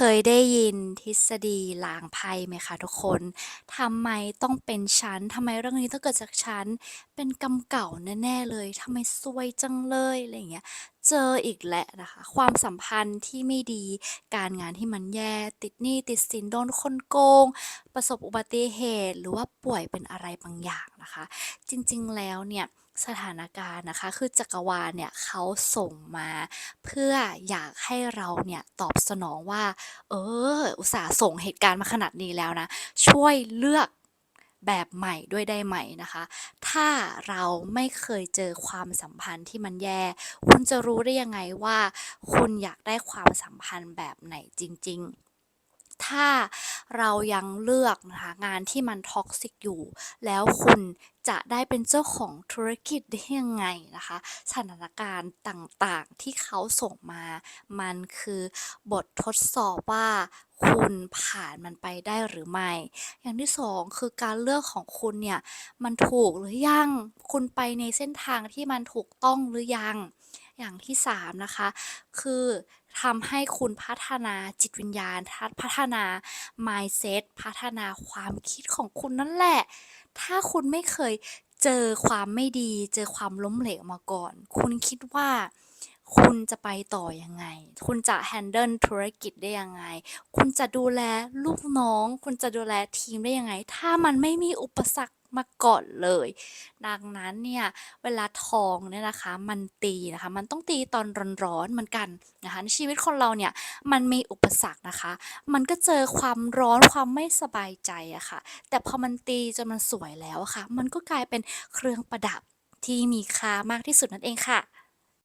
เคยได้ยินทฤษฎีลางไพ่ไหมคะทุกคน ทำไมต้องเป็นฉัน ทำไมเรื่องนี้ต้องเกิดจากฉัน เป็นกรรมเก่าแน่ๆเลย ทำไมซวยจังเลยอะไรอย่างเงี้ย เจออีกแหล้วนะคะ ความสัมพันธ์ที่ไม่ดี การงานที่มันแย่ ติดหนี้ติดสินโดนคนโกง ประสบอุบัติเหตุ หรือว่าป่วยเป็นอะไรบางอย่างนะคะ จริงๆแล้วเนี่ย สถานการณ์นะคะ คือจักรวาลเนี่ยเขาส่งมา เพื่ออยากให้เราเนี่ยตอบสนองว่า เออ อุตส่าห์ส่งเหตุการณ์มาขนาดนี้แล้วนะ ช่วยเลือกแบบใหม่ด้วยได้ไหมนะคะ ถ้าเราไม่เคยเจอความสัมพันธ์ที่มันแย่ คุณจะรู้ได้ยังไงว่า คุณอยากได้ความสัมพันธ์แบบไหนจริง ๆ ถ้าเรายังเลือกนะคะงานที่มัน toxic อยู่ แล้วคุณจะได้เป็นเจ้าของธุรกิจได้ยังไงนะคะ สถานการณ์ต่างๆที่เขาส่งมา มันคือบททดสอบว่าคุณผ่านมันไปได้หรือไม่ อย่างที่2คือการเลือกของคุณเนี่ย มันถูกหรือยัง คุณไปในเส้นทางที่มันถูกต้องหรือยัง อย่างที่3นะคะ คือทำให้คุณพัฒนาจิตวิญญาณทัดพัฒนา mindset พัฒนาความคิดของคุณนั่นแหละ ถ้าคุณไม่เคยเจอความไม่ดี เจอความล้มเหลวมาก่อน คุณคิดว่าคุณจะไปต่อยังไง คุณจะ handle ธุรกิจได้ยังไง คุณจะดูแลลูกน้อง คุณจะดูแลทีมได้ยังไง ถ้ามันไม่มีอุปสรรค มาก่อนเลย ดังนั้นเนี่ยเวลาทองเนี่ยนะคะมันตีนะคะมันต้องตีตอนร้อนๆเหมือนกันนะคะในชีวิตคนเราเนี่ยมันมีอุปสรรคนะคะ มันก็เจอความร้อนความไม่สบายใจอะค่ะ แต่พอมันตีจนมันสวยแล้วะค่ะ มันก็กลายเป็นเครื่องประดับที่มีค่ามากที่สุดนั่นเองค่ะ